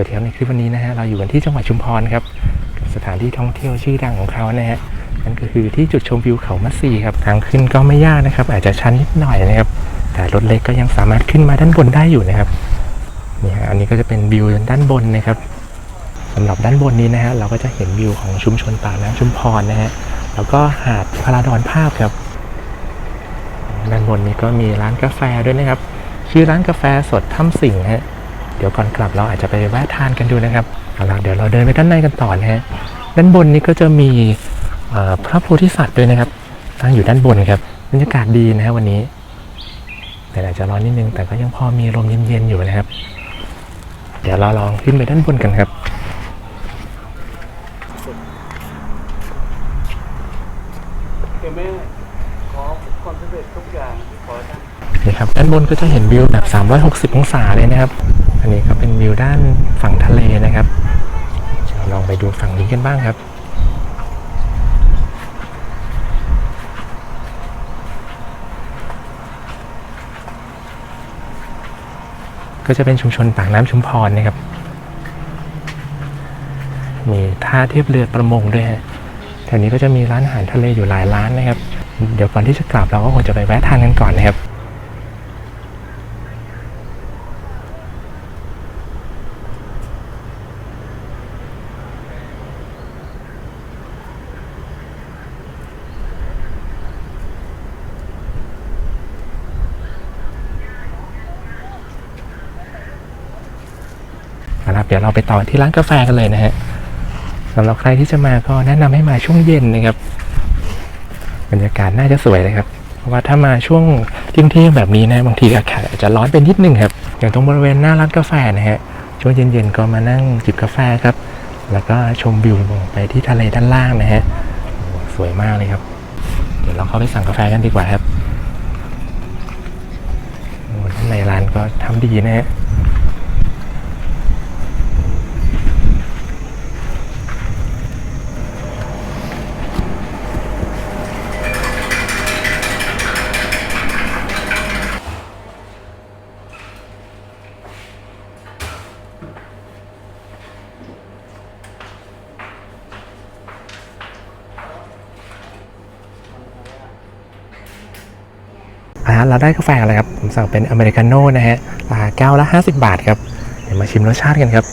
วัสดีครับในคลิปวันนี้นะฮะเราอยู่กันที่จังหวัดชุมพรครับสถานที่ท่องเที่ยวชื่อดังของเขานะฮะนั่นก็คือที่จุดชมวิวเขามัดซีครับทางขึ้นก็ไม่ยากนะครับ อาจจะชันนิดหน่อยนะครับ แต่รถเล็กก็ยังสามารถขึ้นมาด้านบนได้อยู่นะครับนี่ฮะอันนี้ก็จะเป็นวิวด้านบนนะครับสำหรับด้านบนนี้นะฮะเราก็จะเห็นวิวของชุมชนปากน้ำชุมพรนะฮะแล้วก็หาดพาราดอนภาพครับด้านบนนี้ก็มีร้านกาแฟด้วยนะครับ ชื่อร้านกาแฟสดถ้ำสิงห์ฮะ เดี๋ยวก่อนกลับเราอาจจะไปแวะทานกันดูนะครับเอาล่ะเดี๋ยวเราเดินไปด้านในกันต่อนะฮะด้านบนนี้ก็จะมีพระโพธิสัตว์ด้วยนะครับตั้งอยู่ด้านบนครับบรรยากาศดีนะฮะวันนี้แต่อาจจะร้อนนิดนึงแต่ก็ยังพอมีลมเย็นๆอยู่นะครับ เดี๋ยวเราลองขึ้นไปด้านบนกันครับเดี๋ยวแม่ขอความสำเร็จทุกอย่างที่ขอท่านนี่ครับด้านบนก็จะเห็นวิวแบบ 360 องศาเลยนะครับ อันนี้ก็เป็นวิวด้านฝั่งทะเลนะครับเดี๋ยวลองไปดูฝั่งนี้กันบ้างครับ ก็จะเป็นชุมชนปากน้ำชุมพรนะครับ มีท่าเทียบเรือประมงด้วยฮะแถวนี้ก็จะมีร้านอาหารทะเลอยู่หลายร้านนะครับ เดี๋ยวก่อนที่จะกลับเราก็คงจะไปแวะทานกันก่อนนะครับ นะครับ เดี๋ยวเราไปต่อที่ร้านกาแฟกันเลยนะฮะสำหรับใครที่จะมาก็แนะนำให้มาช่วงเย็นนะครับ บรรยากาศน่าจะสวยเลยครับ เพราะว่าถ้ามาช่วงเที่ยงเที่ยงแบบนี้นะบางทีอากาศอาจจะร้อนไปนิดนึงครับ อย่างตรงบริเวณหน้าร้านกาแฟนะฮะช่วงเย็นๆก็มานั่งจิบกาแฟครับ แล้วก็ชมวิวลงไปที่ทะเลด้านล่างนะฮะสวยมากเลยครับ เดี๋ยวเราเข้าไปสั่งกาแฟกันดีกว่าครับโอ้ด้านในร้านก็ทำดีนะฮะ เราได้กาแฟอะไรครับ ผมสั่งเป็นอเมริกาโน่นะฮะราคาแก้วละ 50 บาทครับ เดี๋ยวมาชิมรสชาติกันครับ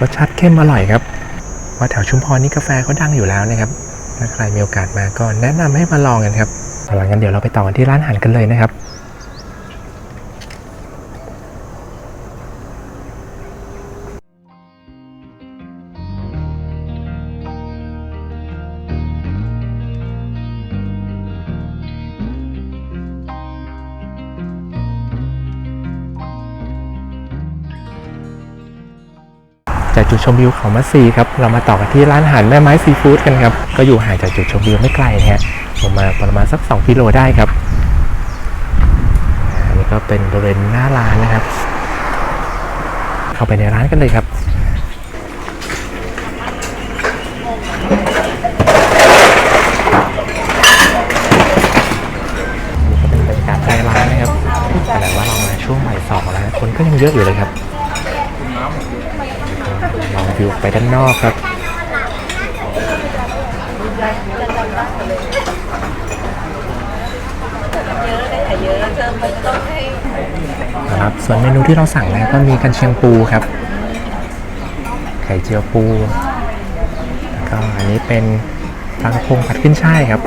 รสชาติเข้มอร่อยครับ ว่าแถวชุมพรนี่กาแฟเขาดังอยู่แล้วนะครับ ถ้าใครมีโอกาสมาก็แนะนำให้มาลองกันครับเอาล่ะงั้นเดี๋ยวเราไปต่อกันที่ร้านอาหารกันเลยนะครับ จากจุดชมวิวเขามัดซีครับเรามาต่อกันที่ร้านอาหารแม่ไม้ซีฟู้ดกันครับก็อยู่ห่างจากจุดชมวิวไม่ไกลนะฮะประมาประมาณสัก 2 กิโลได้ครับอันนี้ก็เป็นบริเวณหน้าร้านนะครับ เข้าไปในร้านกันเลยครับนี่ก็เป็นบรรยากาศในร้านนะครับขณะว่าเรามาช่วงบ่ายสองแล้วคนก็ยังเยอะอยู่เลยครับ วิวไปด้านนอกครับ ครับ ส่วนเมนูที่เราสั่งนะก็มีกันเชียงปูครับ ไข่เจียวปู แล้วก็อันนี้เป็นปลากระพงผัดขึ้นช่ายครับ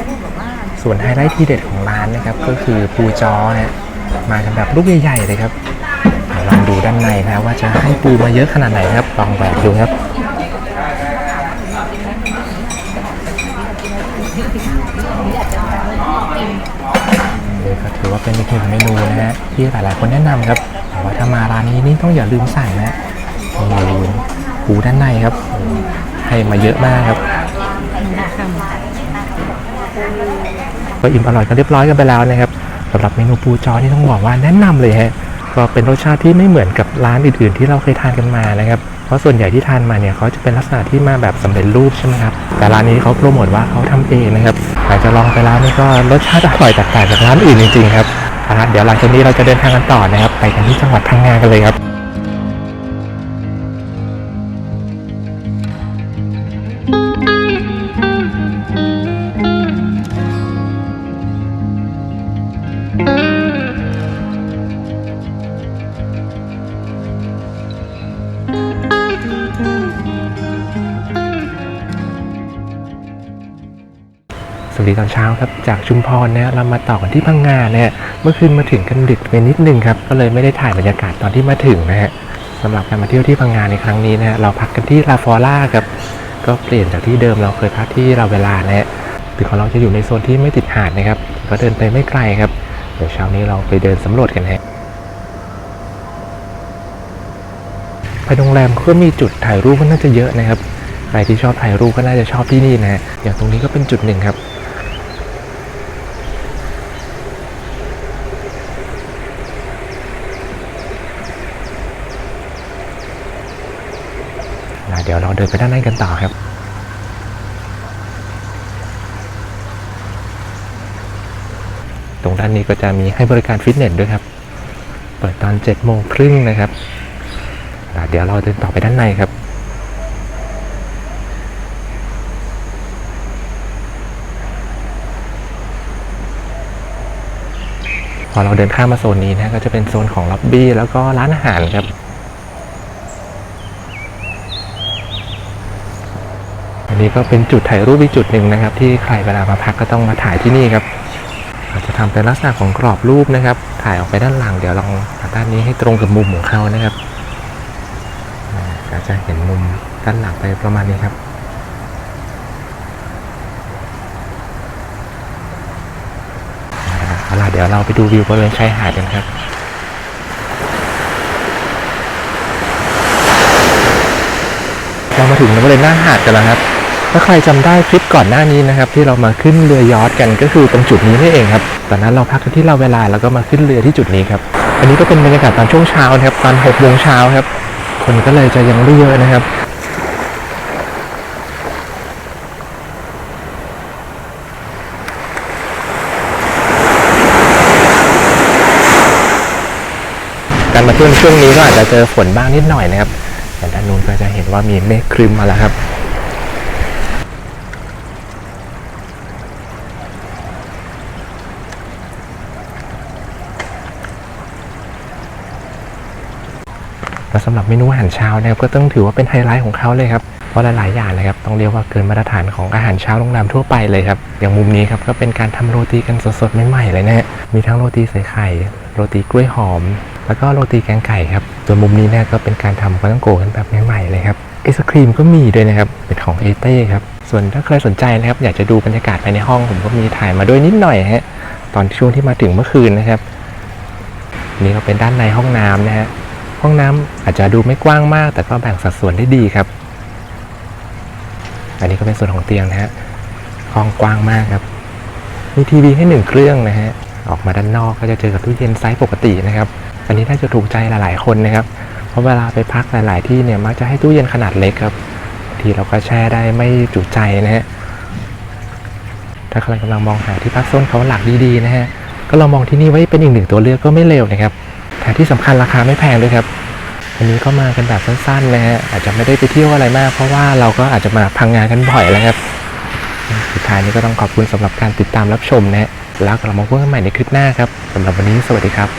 ส่วนไฮไลท์ที่เด็ดของร้านนะครับ ก็คือปูจอนะมากันแบบลูกใหญ่ๆเลยครับ ลองดูด้านในนะว่าจะให้ปูมาเยอะขนาดไหนครับลองแบกดูครับก็ถือว่าเป็นอีกหนึ่งเมนูนะฮะที่หลายๆคนแนะนำครับแต่ว่าถ้ามาร้านนี้นี่ต้องอย่าลืมสั่งนะนี่ปูด้านในครับ ให้มาเยอะมากครับก็อิ่มอร่อยกันเรียบร้อยกันไปแล้วนะครับสำหรับเมนูปูจอที่ต้องบอกว่าแนะนำเลยฮะ ก็เป็นรสชาติที่ไม่เหมือนกับร้านอื่นๆ ที่เราเคยทานกันมานะครับ เพราะส่วนใหญ่ที่ทานมาเนี่ยเขาจะเป็นลักษณะที่มาแบบสำเร็จรูปใช่ไหมครับ แต่ร้านนี้เขาโปรโมทว่าเขาทำเองนะครับหลังจากลองไปร้านนี้ก็รสชาติอร่อยแตกต่างจากร้านอื่นจริงๆครับเอาละเดี๋ยวหลังจากนี้เราจะเดินทางกันต่อนะครับ ไปกันที่จังหวัดพังงากันเลยครับ วัสดีตอนเช้าครับจากชุมพรนะเรามาต่อกันที่พังงาเนี่ยเมื่อคืนมาถึงกันดึกไปนิดนึงครับก็เลยไม่ได้ถ่ายบรรยากาศตอนที่มาถึงนะฮะสำหรับการมาเที่ยวที่พังงาในครั้งนี้นะฮะเราพักกันที่ลาฟอร่าครับก็เปลี่ยนจากที่เดิมเราเคยพักที่เราเวลานะฮะตึกของเราจะอยู่ในโซนที่ไม่ติดหาดนะครับก็เดินไปไม่ไกลครับเดี๋ยวเช้านี้เราไปเดินสำรวจกันฮะภายโรงแรมก็มีจุดถ่ายรูปก็น่าจะเยอะนะครับใครที่ชอบถ่ายรูปก็น่าจะชอบที่นี่นะฮะอย่างตรงนี้ก็เป็นจุดหนึ่งครับ เดี๋ยวเราเดินไปด้านในกันต่อครับ ตรงด้านนี้ก็จะมีให้บริการฟิตเนสด้วยครับ เปิดตอน7โมงครึ่งนะครับ เดี๋ยวเราเดินต่อไปด้านในครับพอเราเดินข้ามมาโซนนี้นะก็จะเป็นโซนของล็อบบี้แล้วก็ร้านอาหารครับ นี้ก็เป็นจุดถ่ายรูปอีกจุดหนึ่งนะครับ ที่ใครเวลามาพักก็ต้องมาถ่ายที่นี่ครับเราจจะทำเป็นลักษณะของกรอบรูปนะครับ ถ่ายออกไปด้านหลังเดี๋ยวลองมาด้านนี้ให้ตรงกับมุมของเขานะครับอาก็จะเห็นมุมด้านหลังไปประมาณนี้ครับเอาล่ะเดี๋ยวเราไปดูวิวบริเวณชายหาดกันครับเรามาถึงบริเวณหน้าหาดกันแล้วครับ ถ้าใครจำได้คลิปก่อนหน้านี้นะครับที่เรามาขึ้นเรือยอทกันก็คือตรงจุดนี้นี่เองครับตอนนั้นเราพักกันที่เราเวลาแล้วก็มาขึ้นเรือที่จุดนี้ครับอันนี้ก็เป็นบรรยากาศตอนช่วงเช้านะครับตอน6โมงเช้าครับ คนก็เลยจะยังไม่เยอะนะครับการมาเที่ยวช่วงนี้ก็อาจจะเจอฝนบ้างนิดหน่อยนะครับแต่ด้านนู้นก็จะเห็นว่ามีเมฆครึ้มมาแล้วครับ สำหรับเมนูอาหารเช้านะครับก็ต้องถือว่าเป็นไฮไลท์ของเขาเลยครับเพราะหลายๆอย่างนะครับต้องเรียกว่าเกินมาตรฐานของอาหารเช้าโรงแรมทั่วไปเลยครับอย่างมุมนี้ครับก็เป็นการทำโรตีกันสดๆใหม่ๆเลยนะฮะมีทั้งโรตีใส่ไข่โรตีกล้วยหอม แล้วก็โรตีแกงไก่ครับส่วนมุมนี้เนี่ยก็เป็นการทำปาต้องโกกันแบบใหม่ๆเลยครับไอศครีมก็มีด้วยนะครับเป็นของเอเต้ครับส่วนถ้าใครสนใจนะครับอยากจะดูบรรยากาศภายในห้องผมก็มีถ่ายมาด้วยนิดหน่อยฮะตอนช่วงที่มาถึงเมื่อคืนนะครับนี่ก็เป็นด้านในห้องน้ำนะฮะ ห้องน้ำอาจจะดูไม่กว้างมาก แต่ก็แบ่งสัดส่วนได้ดีครับ อันนี้ก็เป็นส่วนของเตียงนะฮะห้องกว้างมากครับ มีทีวีให้หนึ่งเครื่องนะฮะ ออกมาด้านนอกก็จะเจอกับตู้เย็นไซส์ปกตินะครับ อันนี้น่าจะถูกใจหลายๆคนนะครับ เพราะเวลาไปพักหลาย ๆ ที่เนี่ยมักจะให้ตู้เย็นขนาดเล็กครับบางทีเราก็แช่ได้ไม่จุใจนะฮะ ถ้าใครกำลังมองหาที่พักโซนเขาหลักดี ๆ นะฮะ ก็ลองมองที่นี่ไว้เป็นอีกหนึ่งตัวเลือกก็ไม่เลวนะครับ แถมที่สำคัญราคาไม่แพงด้วยครับอันนี้ก็มากันแบบสั้นๆนะฮะอาจจะไม่ได้ไปเที่ยวอะไรมาก เพราะว่าเราก็อาจจะมาพังงานกันบ่อยแล้วครับสุดท้ายนี้ก็ต้องขอบคุณสำหรับการติดตามรับชมนะฮะแล้วกลับมาพบกันใหม่ในคลิปหน้าครับสำหรับวันนี้สวัสดีครับ